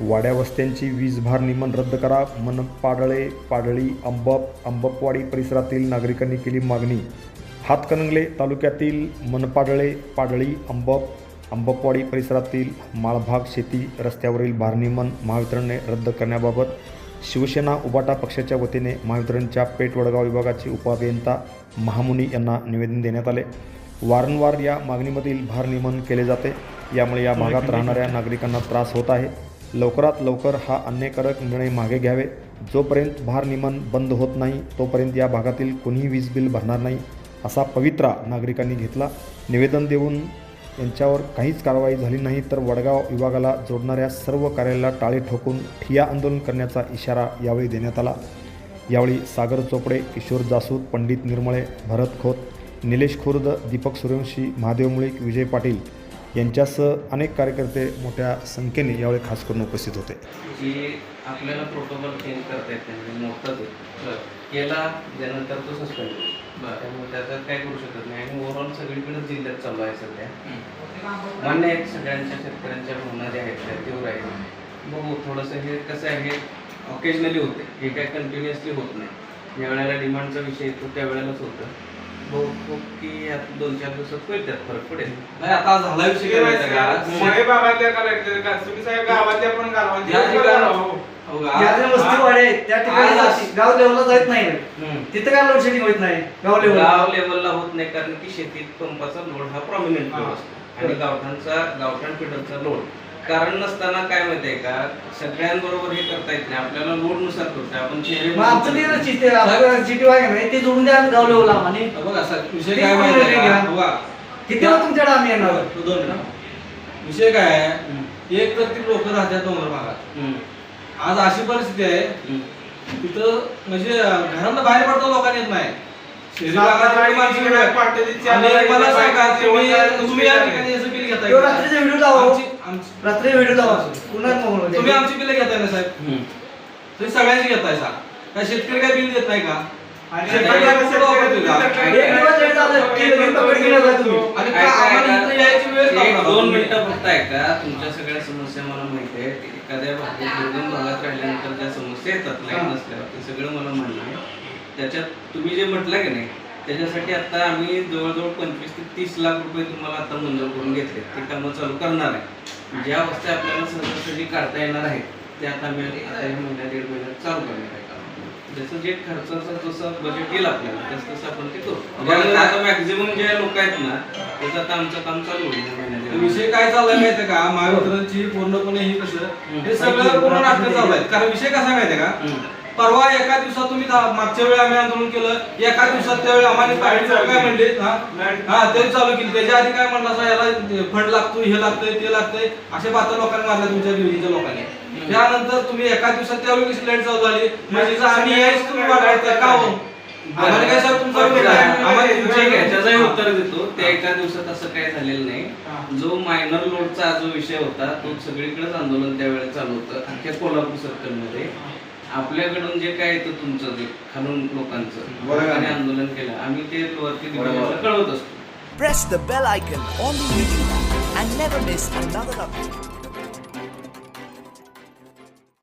वाड्या वस्त्यांची वीज भार नियमन रद्द करा. मन पाडळे पाडळी अंबप अंबपवाडी परिसरातील नागरिकांनी केली मागणी. हातकणंगले तालुक्यातील मनपाडळे पाडळी अंबप अंबपवाडी परिसरातील माळभाग शेती रस्त्यावरील भारनियमन महावितरणने रद्द करण्याबाबत शिवसेना उबाटा पक्षाच्या वतीने महावितरणच्या पेठ वडगाव विभागाचे उपअभियंता महामुनी यांना निवेदन देण्यात आले. वारंवार या मागणीमधील भारनियमन केले जाते. यामुळे या भागात राहणाऱ्या नागरिकांना त्रास होत आहे. लवकरात लवकर हा अन्यायकारक निर्णय मागे घ्यावे. जोपर्यंत भारनियमन बंद होत नाही तोपर्यंत या भागातील कोणीही वीज बिल भरणार नाही असा पवित्रा नागरिकांनी घेतला. निवेदन देऊन यांच्यावर काहीच कारवाई झाली नाही तर वडगाव विभागाला जोडणाऱ्या सर्व कार्यालयाला टाळे ठोकून ठिया आंदोलन करण्याचा इशारा यावेळी देण्यात आला. यावेळी सागर चोपडे किशोर जासूद पंडित निर्मळे भरत खोत निलेश खुर्द दीपक सूर्यवंशी महादेव मुळीक विजय पाटील यांच्यासह अनेक कार्यकर्ते मोठ्या संख्येने यावेळी खास करून उपस्थित होते. की आपल्याला प्रोटोकॉल चेंज करता येत नाही म्हणजे केला त्यानंतर तो सस्पेंड त्यामुळे त्याच्यात काय करू शकत नाही. आणि ओव्हरऑल सगळीकडे जिल्ह्यात चालू आहे सध्या. मान्य आहेत सगळ्यांच्या शेतकऱ्यांच्या भावना ज्या आहेत त्या तीव्र आहेत. बघू थोडंसं हे कसं आहे हे ऑकेजनली होते. हे काय कंटिन्युअसली होत नाही. ज्या वेळेला डिमांडचा विषय येतो त्यावेळेलाच होतं. की दोन चार दिवसात होईल त्यात फरक पडेल. नाही आता झाला विषय काय माहिती आहे का? शहरी भागातल्या कलेक्टर का तुम्ही साहेब गावातल्या पण गावात या ठिकाणी- हो त्या ठिकाणी गाव लेवलला जात नाही. तिथं काय लोड शेडिंग होत नाही? गाव लेवल गाव लेवलला होत नाही कारण की शेतीत पंपाचा लोड हा प्रॉमिनंट लोड असतो. आणि गावठाणचा गावठाण फिडरचा लोड कारण नसताना काय माहितीये का? सगळ्यांबरोबर हे करता येत नाही. आपल्याला लोडनुसार करतो आपण मग ते ना का नाही ते जोडून द्या गाव आणि बघा सर, विषय काय माहिती? घ्या? किती वेळा तुमच्याकडे आम्ही येणार? तू दोन मिनिटं. विषय काय आहे? एक तर ती लोक राहतात डोंगर भागात. हम्म. आज अशी परिस्थिती आहे हम्म. तिथं म्हणजे घरातनं बाहेर पडता लोकांना येत नाही. शहरी भागात माणसं आणि मला सांगा तुम्ही या ठिकाणी याचं बिल घेताय तो का? रात्रीचा व्हिडिओ लावा. आमची- आमची- रात्री व्हिडिओ लावा पुन्हा तुम्ही आमची बिल घेताय ना साहेब? हम्म. तुम्ही सगळ्यांची घेताय सा काय शेतकरी काय बिल देत नाही का? आणि शेतकरी शेतकरी- काय कुठं वापरतोय का? शेतकरी- एक दिवस लेट झालं, की लगेच पकड केलं जातं तुम्ही. आणि काय- का काय- आम्हाला काय- इथं यायची वेळ एक लावणार दोन तुम्ही? मिनिटं फक्त ऐका. तुमच्या सगळ्या समस्या मला माहिती आहे एखाद्या भागात दुर्गम भागात राहिल्यानंतर ज्या समस्या येतात. लाइट. नसल्यावर ते सगळं मला मान्य आहे. त्याच्यात तुम्ही जे म्हटलं की नाही त्याच्यासाठी आता आम्ही जवळजवळ पंचवीस ते तीस लाख रुपये तुम्हाला आता मंजूर करून घेतले ते कामं चालू करणार आहे. ज्या वस्त्या आपल्याला सहजासहजी काढता येणार आहेत ते आता आम्ही आता या महिन्यात दीड महिन्यात चालू करणार आहे. जसं जे खर्चाचं जसं बजेट येईल आपल्याला तसं तसं आपण ते करू. आता मॅक्झिमम जे लोक आहेत ना त्याचं आता आमचं काम चालू होईल. विषय काय चाललाय माहितीये का? महावितरणची पूर्णपणे ही कसं हे सगळं पूर्ण नाटक चालू आहे कारण विषय कसा माहितीये का. परवा एका दिवसात तुम्ही मागच्या वेळी आम्ही आंदोलन केलं. एका दिवसात त्यावेळी आम्हाला काय म्हणले? हा? हा ते चालू केली. त्याच्या आधी काय म्हणलं असं याला फंड लागतो हे लागतंय ते लागतंय. असे बाता लोकांनी मारल्या तुमच्या डिव्हिजनच्या लोकांनी. त्यानंतर तुम्ही एका दिवसात त्यावेळी कशी लाइट चालू झाली? म्हणजे आम्ही यायच तुम्ही बघताय का हो? आम्हाला काय सर तुमचा त्याचंही उत्तर देतो. त्या एका दिवसात असं काही झालेलं नाही. जो मायनर लोडचा जो विषय होता तो सगळीकडेच आंदोलन त्यावेळेस चालू होतं. अख्ख्या कोल्हापूर सर्कलमध्ये आपल्याकडून जे काय येतं तुमचं जे खालून लोकांचं लोकांनी आंदोलन केलं आम्ही ते वरती कळवत असतो press the bell icon on the YouTube and never miss another update.